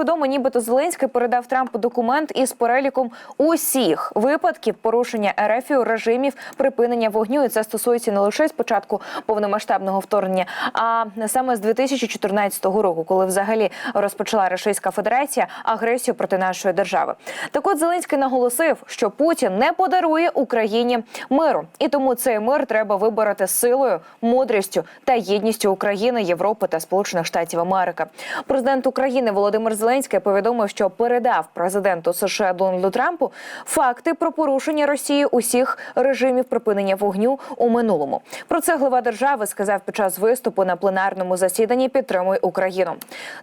відомо, нібито Зеленський передав Трампу документ із переліком усіх випадків порушення РФ режимів припинення вогню. І це стосується не лише з початку повномасштабного вторгнення, а саме з 2014 року, коли взагалі розпочала Російська Федерація агресію проти нашої держави. Так от Зеленський наголосив, що Путін не подарує Україні миру, і тому цей мир треба вибороти силою, мудрістю та єдністю України, Європи та Сполучених Штатів Америки. Президент України Володимир Зеленський повідомив, що передав президенту США Дональду Трампу факти про порушення Росії усіх режимів припинення вогню у минулому. Про це глава держави сказав під час виступу на пленарному засіданні «Підтримуй Україну.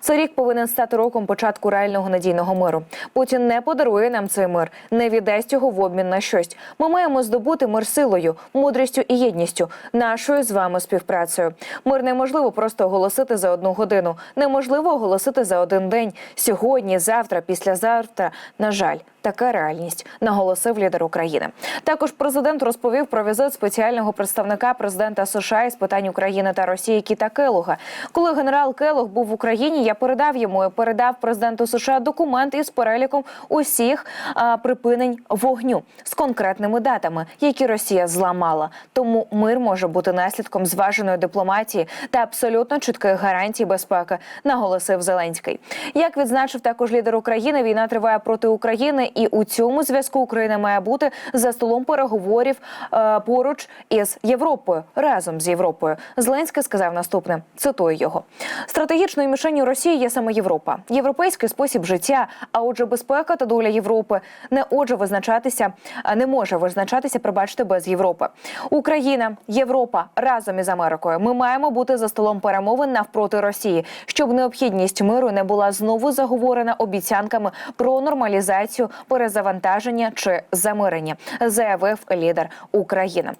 Цей рік повинен стати роком початку реального надійного миру. Путін не подарує нам цей мир, не віддасть його в обмін на щось. Ми маємо здобути мир силою, мудрістю і єдністю, нашою з вами співпрацею. Мир неможливо просто оголосити за одну годину. Неможливо оголосити за один день. Сьогодні, завтра, післязавтра. На жаль, така реальність, наголосив лідер України. Також президент розповів про візит спеціального представника президента США із питань України та Росії Кіта Келуга. Коли генерал Келуг був в Україні, я передав йому передав президенту США документ із переліком усіх а, припинень вогню з конкретними датами, які Росія зламала. Тому мир може бути наслідком зваженої дипломатії та абсолютно чітких гарантій безпеки, наголосив Зеленський. Як відзначив також лідер України, війна триває проти України, і у цьому зв'язку Україна має бути за столом переговорів е, поруч із Європою разом з Європою. Зеленський сказав наступне: цитую його стратегічною мішенню Росії є саме Європа, європейський спосіб життя. А отже, безпека та доля Європи не отже визначатися, а не може визначатися, пробачте, без Європи. Україна, Європа разом із Америкою. Ми маємо бути за столом перемовин навпроти Росії, щоб необхідність миру не була знову заговорена обіцянками про нормалізацію, перезавантаження чи замирення, заявив лідер України.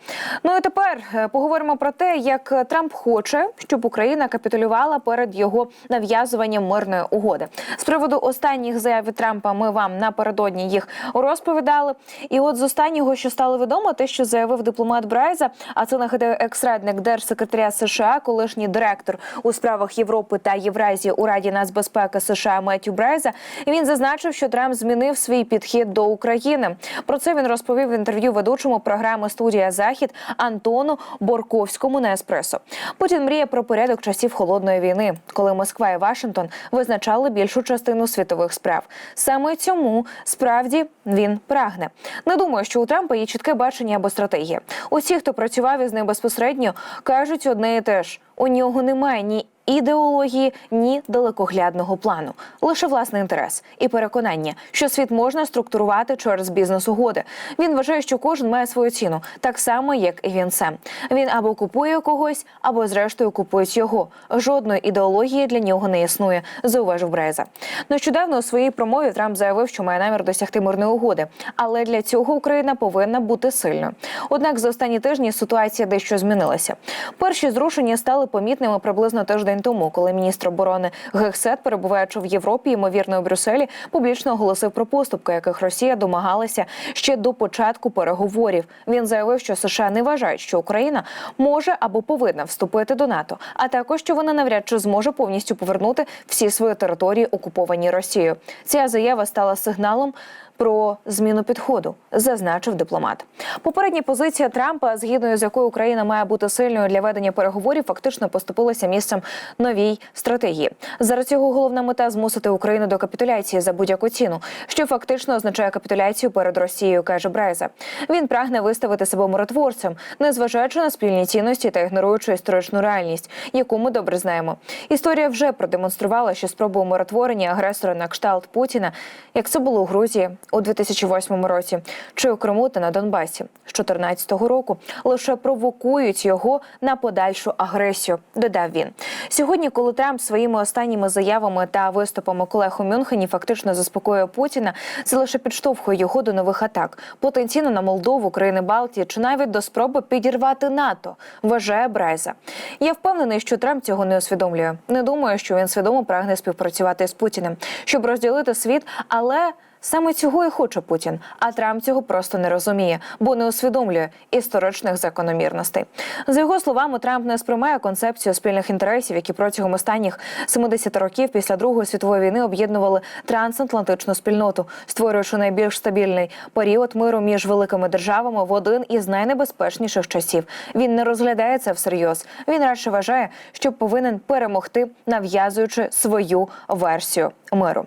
Ну і тепер е, поговоримо про те, як Трамп хоче, щоб Україна капітулювала перед його нав'язуванням мирної угоди. З приводу останніх заяв Трампа ми вам напередодні їх розповідали. І от з останнього, що стало відомо, те, що заявив дипломат Брайза, а це нагадаю екс-радник держсекретаря США, колишній директор у справах Європи та Євразії у Раді нацбезпеки США Меттю Брайза. Він зазначив, що Трамп змінив свій підхід до України. Про це він розповів в інтерв'ю ведучому програми Студія Захід Антону Борковському на еспресо. Путін мріє про порядок часів холодної війни, коли Москва і Вашингтон визначали більшу частину світових справ. Саме цьому справді він прагне. Не думаю, що у Трампа є чітке бачення або стратегія. Усі, хто працював із ним безпосередньо, кажуть одне і те ж: у нього немає ні ідеології, ні далекоглядного плану, лише власний інтерес і переконання, що світ можна структурувати через бізнес-угоди. Він вважає, що кожен має свою ціну, так само як і він сам. Він або купує когось, або зрештою купують його. Жодної ідеології для нього не існує, зауважив Бреза. Нещодавно у своїй промові Трамп заявив, що має намір досягти мирної угоди, але для цього Україна повинна бути сильною. Однак за останні тижні ситуація дещо змінилася. Перші зрушення стали помітними приблизно тиждень тому, коли міністр оборони Гексет, перебуваючи в Європі, ймовірно у Брюсселі, публічно оголосив про поступки, яких Росія домагалася ще до початку переговорів. Він заявив, що США не вважають, що Україна може або повинна вступити до НАТО, а також що вона навряд чи зможе повністю повернути всі свої території, окуповані Росією. Ця заява стала сигналом. Про зміну підходу зазначив дипломат. Попередня позиція Трампа, згідно з якою Україна має бути сильною для ведення переговорів, фактично поступилася місцем новій стратегії. Зараз його головна мета змусити Україну до капітуляції за будь-яку ціну, що фактично означає капітуляцію перед Росією, каже Брайза. Він прагне виставити себе миротворцем, незважаючи на спільні цінності та ігноруючи історичну реальність, яку ми добре знаємо. Історія вже продемонструвала, що спроби умиротворення агресора на кшталт Путіна, як це було у Грузії у 2008 році, чи у Криму та на Донбасі з 2014 року, лише провокують його на подальшу агресію. Додав він сьогодні, коли Трамп своїми останніми заявами та виступами колег у Мюнхені фактично заспокоює Путіна, це лише підштовхує його до нових атак, потенційно на Молдову, країни Балтії чи навіть до спроби підірвати НАТО. Вважає Брайза. Я впевнений, що Трамп цього не усвідомлює. Не думаю, що він свідомо прагне співпрацювати з Путіним, щоб розділити світ, але Саме цього і хоче Путін. А Трамп цього просто не розуміє, бо не усвідомлює історичних закономірностей. За його словами, Трамп не сприймає концепцію спільних інтересів, які протягом останніх 70 років після Другої світової війни об'єднували трансатлантичну спільноту, створюючи найбільш стабільний період миру між великими державами в один із найнебезпечніших часів. Він не розглядає це всерйоз. Він радше вважає, що повинен перемогти, нав'язуючи свою версію миру.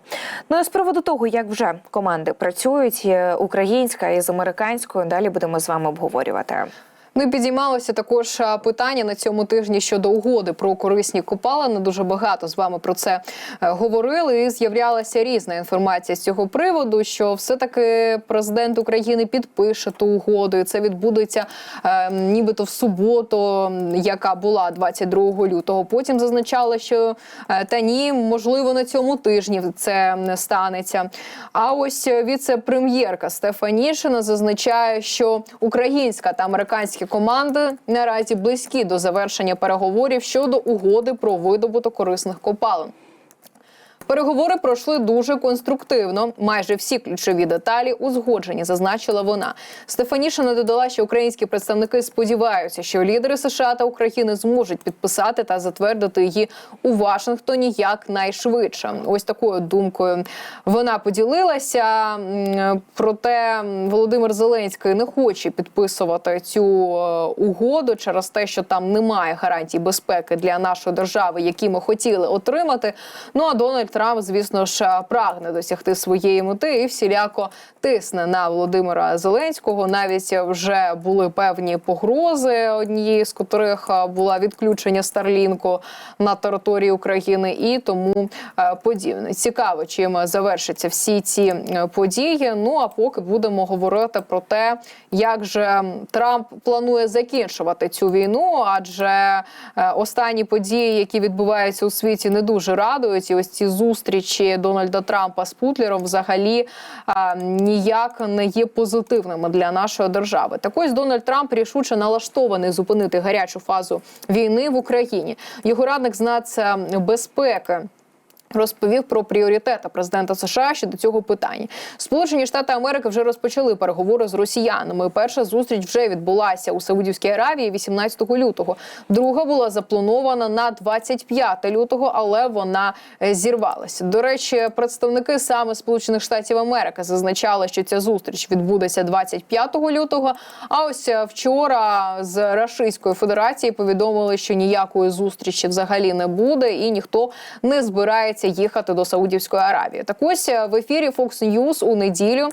Ну і з приводу того, як вже команди працюють, е, українська із американською, далі будемо з вами обговорювати. Ну і підіймалося також питання на цьому тижні щодо угоди про корисні копалини. Дуже багато з вами про це е, говорили. І з'являлася різна інформація з цього приводу, що все-таки президент України підпише ту угоду. і Це відбудеться е, нібито в суботу, яка була 22 лютого. Потім зазначали, що е, та ні, можливо, на цьому тижні це не станеться. А ось віце-прем'єрка Стефанішина зазначає, що українська та американська команди наразі близькі до завершення переговорів щодо угоди про видобуток корисних копалин. Переговори пройшли дуже конструктивно. Майже всі ключові деталі узгоджені, зазначила вона. Стефанішина додала, що українські представники сподіваються, що лідери США та України зможуть підписати та затвердити її у Вашингтоні якнайшвидше. Ось такою думкою вона поділилася. Проте Володимир Зеленський не хоче підписувати цю е, угоду через те, що там немає гарантій безпеки для нашої держави, які ми хотіли отримати. Ну а Дональд Трамп, звісно ж, прагне досягти своєї мети і всіляко тисне на Володимира Зеленського. Навіть вже були певні погрози, однієї з котрих е, була відключення Старлінку на території України, і тому е, подібне. Цікаво, чим завершаться всі ці е, події. Ну а поки будемо говорити про те, як же Трамп планує закінчувати цю війну, адже е, останні події, які відбуваються у світі, не дуже радують. І ось ці зустрічі Дональда Трампа з Путлером взагалі а, ніяк не є позитивними для нашої держави. Так ось Дональд Трамп рішуче налаштований зупинити гарячу фазу війни в Україні. Його радник з нацбезпеки Розповів про пріоритети президента США щодо цього питання. Сполучені Штати Америки вже розпочали переговори з росіянами. Перша зустріч вже відбулася у Саудівській Аравії 18 лютого. Друга була запланована на 25 лютого, але вона е, зірвалася. До речі, представники саме Сполучених Штатів Америки зазначали, що ця зустріч відбудеться 25 лютого. А ось е, вчора з Рашистської Федерації повідомили, що ніякої зустрічі взагалі не буде, і ніхто не збирається їхати до Саудівської Аравії. Так ось е, в ефірі Fox News у неділю,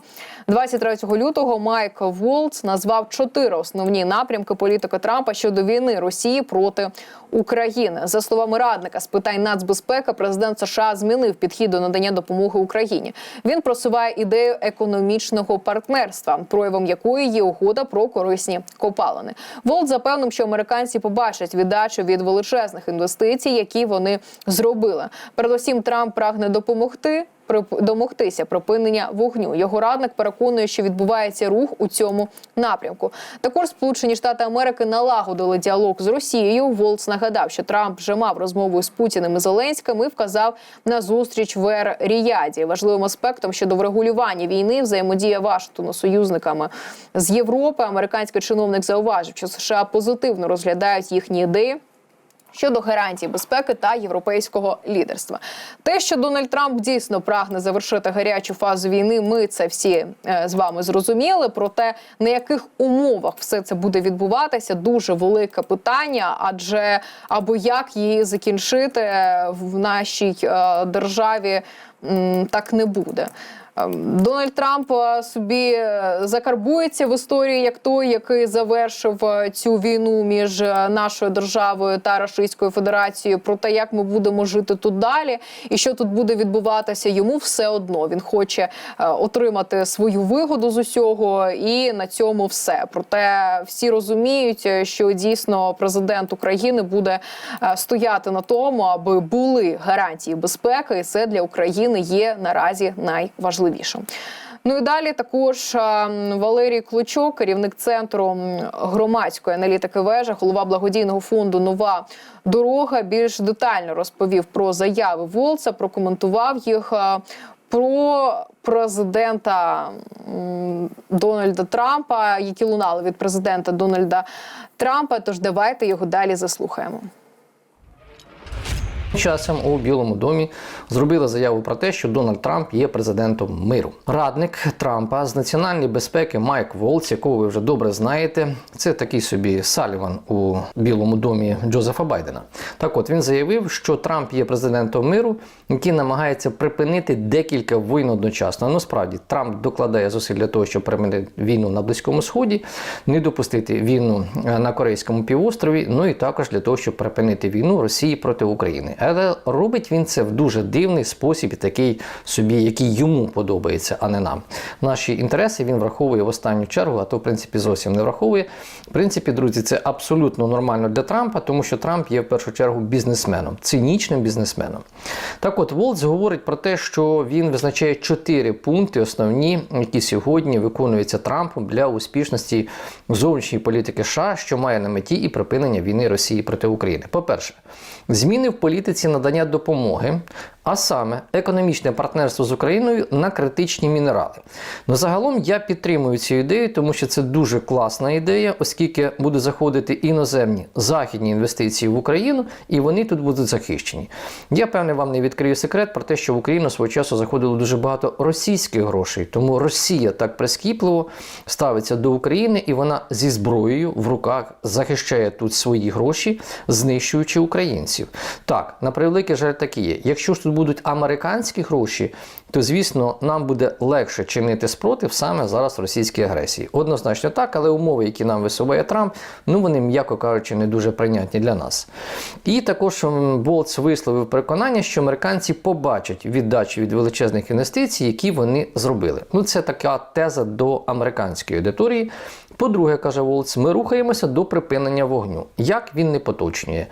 23 лютого, Майк Волц назвав чотири основні напрямки політики Трампа щодо війни Росії проти України. За словами радника з питань нацбезпеки, президент США змінив підхід до надання допомоги Україні. Він просуває ідею економічного партнерства, проявом якої є угода про корисні копалини. Волт запевнив, що американці побачать віддачу від величезних інвестицій, які вони зробили. Передусім, Трамп прагне допомогти. Домогтися припинення вогню. Його радник переконує, що відбувається рух у цьому напрямку. Також Сполучені Штати Америки налагодили діалог з Росією. Волц нагадав, що Трамп вже мав розмову з Путіним і Зеленським і вказав на зустріч в Ер-Ріяді. Важливим аспектом щодо врегулювання війни взаємодія Вашингтону союзниками з Європи. Американський чиновник зауважив, що США позитивно розглядають їхні ідеї щодо гарантій безпеки та європейського лідерства. Те, що Дональд Трамп дійсно прагне завершити гарячу фазу війни, ми це всі е, з вами зрозуміли. Проте на яких умовах все це буде відбуватися, дуже велике питання. Адже або як її закінчити е, в нашій е, державі так не буде. Ем, Дональд Трамп е, собі е, закарбується в історії як той, який завершив е, цю війну між нашою державою та Російською Федерацією. Про те, як ми будемо жити тут далі, і що тут буде відбуватися, йому все одно він хоче отримати свою вигоду з усього, і на цьому все. Проте всі розуміють, що дійсно президент України буде стояти на тому, аби були гарантії безпеки, і це для України є наразі найважливішим. Ну і далі також е, Валерій Клочок, керівник центру громадської аналітики вежа, голова благодійного фонду Нова дорога більш детально розповів про заяви Волца, прокоментував їх. е, про президента Дональда Трампа, які лунали від президента Дональда Трампа. Тож давайте його далі заслухаємо. Часом у Білому домі зробили заяву про те, що Дональд Трамп є президентом миру. Радник Трампа з національної безпеки Майк Волц, якого ви вже добре знаєте, це такий собі Саліван у Білому домі Джозефа Байдена. Так от він заявив, що Трамп є президентом миру, який намагається припинити декілька воїн одночасно. Ну справді Трамп докладає зусиль для того, щоб припинити війну на Близькому Сході, не допустити війну е, на Корейському півострові, ну і також для того, щоб припинити війну Росії проти України. Але робить він це в дуже дивний спосіб, і такий собі, який йому подобається, а не нам. Наші інтереси він враховує в останню чергу, а то в принципі зовсім не враховує. В принципі, друзі, це абсолютно нормально для Трампа, тому що Трамп є в першу чергу бізнесменом, цинічним бізнесменом. Так от Волц говорить про те, що він визначає чотири пункти основні, які сьогодні виконуються Трампом для успішності зовнішньої політики США, що має на меті і припинення війни Росії проти України. По-перше, зміни в політиці надання допомоги, а саме економічне партнерство з Україною на критичні мінерали. Ну загалом я підтримую цю ідею, тому що це дуже класна ідея, оскільки будуть заходити іноземні західні інвестиції в Україну, і вони тут будуть захищені. Я певне вам не відкрию секрет про те, що в Україну свого часу заходило дуже багато російських грошей, тому Росія так прискіпливо ставиться до України, і вона зі зброєю в руках захищає тут свої гроші, знищуючи українців. Так, на превеликий жаль, так і є. Якщо ж тут будуть американські гроші, то звісно нам буде легше чинити спротив саме зараз російській агресії. Однозначно так, але умови, які нам висуває Трамп, ну вони, м'яко кажучи, не дуже прийнятні для нас. І також м, Болтс висловив переконання, що американці побачать віддачу від величезних інвестицій, які вони зробили. Ну, це така теза до американської аудиторії. По-друге, каже Волц, ми рухаємося до припинення вогню. Як він не поточнює.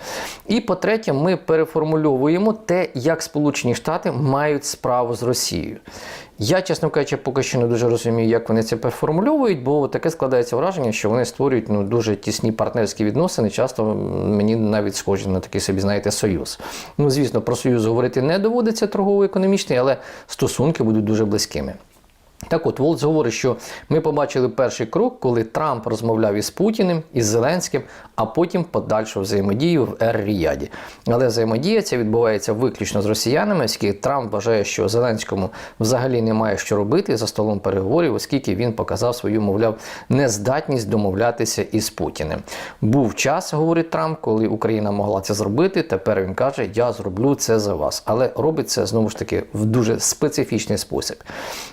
І по-третє, ми переформульовуємо те, як Сполучені Штати мають справу з Росією. Я, чесно кажучи, поки що не дуже розумію, як вони це переформульовують, бо таке складається враження, що вони створюють ну, дуже тісні партнерські відносини, часто мені навіть схожі на такий собі, знаєте, союз. Ну, звісно, про союз говорити не доводиться торгово-економічний, але стосунки будуть дуже близькими. Так от Волц говорить, що ми побачили перший крок, коли Трамп розмовляв із Путіним, із Зеленським, а потім подальшу взаємодію в Ер-Ріяді. Але взаємодія ця відбувається виключно з росіянами, оскільки Трамп вважає, що Зеленському взагалі немає що робити за столом переговорів, оскільки він показав свою, мовляв, нездатність домовлятися із Путіним. Був час, говорить Трамп, коли Україна могла це зробити. Тепер він каже: Я зроблю це за вас. Але робить це знову ж таки в дуже специфічний спосіб.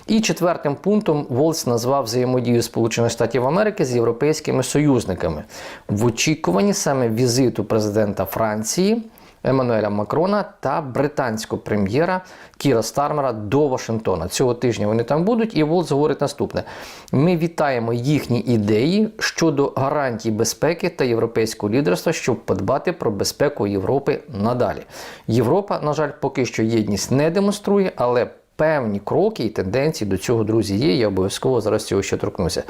І четвертим пунктом Волц назвав взаємодію Сполучених Штатів Америки з європейськими союзниками в очікуванні саме візиту президента Франції. Еммануеля Макрона та британського прем'єра Кіра Стармера до Вашингтона. Цього тижня вони там будуть, і Волц говорить наступне: ми вітаємо їхні ідеї щодо гарантій безпеки та європейського лідерства, щоб подбати про безпеку Європи надалі. Європа, на жаль, поки що єдність не демонструє, але Певні кроки і тенденції до цього, друзі, є. Я обов'язково зараз цього ще торкнуся.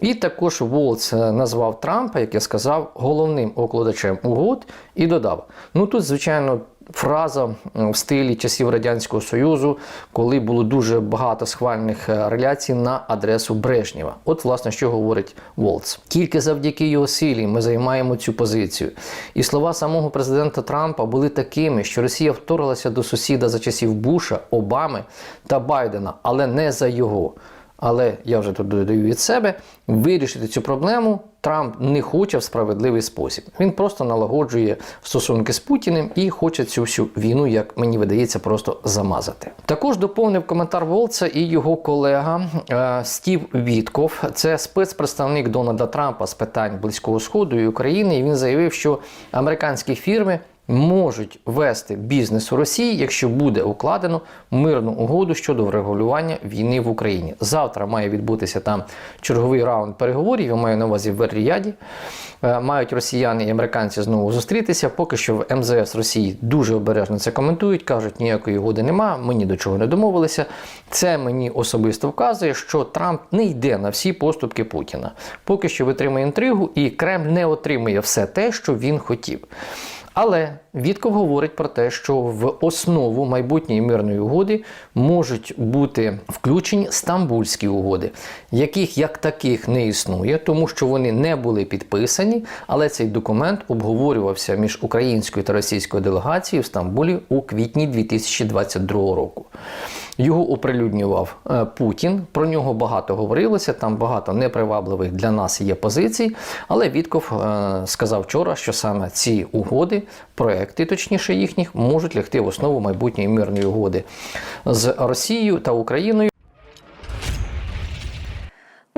І також Волц е, назвав Трампа, як я сказав, головним окладачем угод і додав: ну тут, звичайно. Фраза в стилі часів Радянського Союзу, коли було дуже багато схвальних е, реляцій на адресу Брежнєва. От, власне, що говорить Волц. Тільки завдяки його силі ми займаємо цю позицію. І слова самого президента Трампа були такими, що Росія вторглася до сусіда за часів Буша, Обами та Байдена, але не за його. Але я вже тут додаю від себе, вирішити цю проблему Трамп не хоче в справедливий спосіб. Він просто налагоджує стосунки з Путіним і хоче цю всю війну, як мені видається, просто замазати. Також доповнив коментар Волца і його колега е, Стів Вітков. Це спецпредставник Дональда Трампа з питань Близького Сходу і України. І він заявив, що американські фірми можуть вести бізнес у Росії, якщо буде укладено мирну угоду щодо врегулювання війни в Україні. Завтра має відбутися там черговий раунд переговорів. Я маю на увазі в Ер-Ріяді. Е, Мають росіяни і американці знову зустрітися. Поки що в МЗС Росії дуже обережно це коментують, кажуть, ніякої угоди нема, ми ні до чого не домовилися. Це мені особисто вказує, що Трамп не йде на всі поступки Путіна. Поки що витримує інтригу, і Кремль не отримує все те, що він хотів. Але Вітков говорить про те, що в основу майбутньої мирної угоди можуть бути включені стамбульські угоди, яких як таких не існує, тому що вони не були підписані, але цей документ обговорювався між українською та російською делегацією в Стамбулі у квітні 2022 року. Його оприлюднював е, Путін. Про нього багато говорилося. Там багато непривабливих для нас є позицій. Але Вітков е, сказав вчора, що саме ці угоди, проекти, точніше їхніх, можуть лягти в основу майбутньої мирної угоди з Росією та Україною.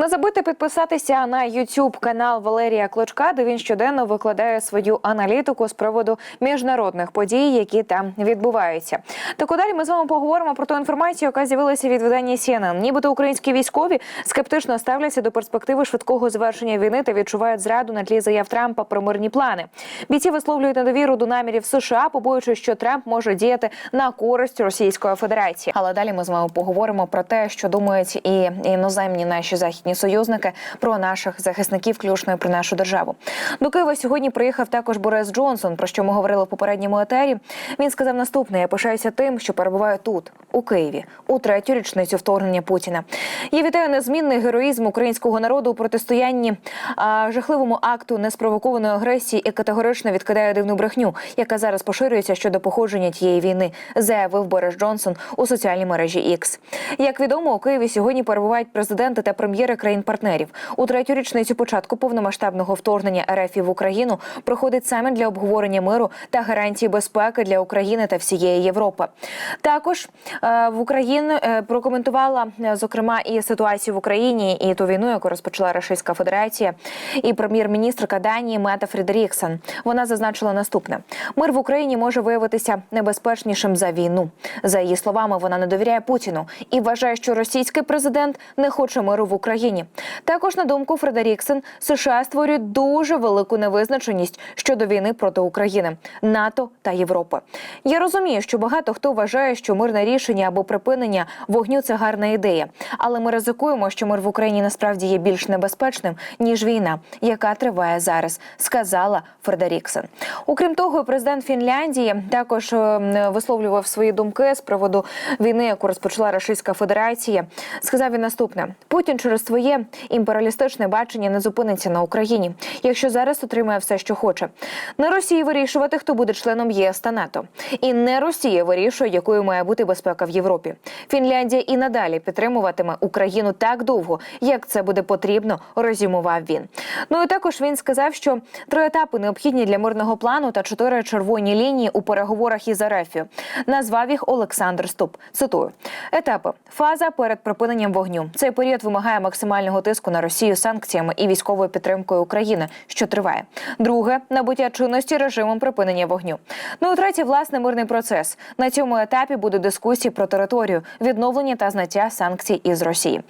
Не забудьте підписатися на YouTube канал Валерія Клочка, де він щоденно викладає свою аналітику з приводу міжнародних подій, які там відбуваються. Так далі ми з вами поговоримо про ту інформацію, яка з'явилася від видання CNN. Нібито українські військові скептично ставляться до перспективи швидкого завершення війни та відчувають зраду на тлі заяв Трампа про мирні плани. Бійці висловлюють недовіру до намірів США, побоюючись, що Трамп може діяти на користь Російської Федерації. Але далі ми з вами поговоримо про те, що думають і іноземні наші західні союзники про наших захисників, включно і про нашу державу. До Києва сьогодні приїхав також Борис Джонсон, про що ми говорили в попередньому етері. Він сказав наступне: я пишаюся тим, що перебуваю тут, у Києві, у третю річницю вторгнення Путіна. Я вітаю незмінний героїзм українського народу у протистоянні а, жахливому акту неспровокованої агресії і категорично відкидаю дивну брехню, яка зараз поширюється щодо походження тієї війни, заявив Борис Джонсон у соціальній мережі X. Як відомо, у Києві сьогодні перебувають президенти та прем'єри країн-партнерів. У третю річницю початку повномасштабного вторгнення РФ в Україну проходить саміт для обговорення миру та гарантії безпеки для України та всієї Європи. Також е, в Україні е, прокоментувала е, зокрема і ситуацію в Україні, і ту війну, яку розпочала Російська Федерація, і прем'єр-міністрка Данії Мета Фредеріксен. Вона зазначила наступне: мир в Україні може виявитися небезпечнішим за війну. За її словами, вона не довіряє Путіну і вважає, що російський президент не хоче миру в Україні. Також на думку Фредеріксен, США створюють дуже велику невизначеність щодо війни проти України, НАТО та Європи. Я розумію, що багато хто вважає, що мирне рішення або припинення вогню це гарна ідея, але ми ризикуємо, що мир в Україні насправді є більш небезпечним ніж війна, яка триває зараз, сказала Фредеріксен. Окрім того, президент Фінляндії також е, висловлював свої думки з приводу війни, яку розпочала Російська Федерація. Сказав він наступне: Путін через своє імперіалістичне бачення не зупиниться на Україні, якщо зараз отримає все, що хоче. Не Росії вирішувати, хто буде членом єС та НАТО, і не Росія вирішує, якою має бути безпека в Європі. Фінляндія і надалі підтримуватиме Україну так довго, як це буде потрібно. Розумував він. Ну і також він сказав, що три етапи необхідні для мирного плану та чотири червоні лінії у переговорах із Арефію. Назвав їх Олександр Ступ. Цитую етапи: фаза перед припиненням вогню. Цей період вимагає максимального тиску на Росію санкціями і військовою підтримкою України, що триває. Друге набуття чинності режимом припинення вогню. Ну і третє, власне, мирний процес. На цьому етапі буде дискусії про територію, відновлення та зняття санкцій із Росії.